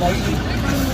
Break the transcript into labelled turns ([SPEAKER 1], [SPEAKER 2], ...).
[SPEAKER 1] ਬਾਈ ਜੀ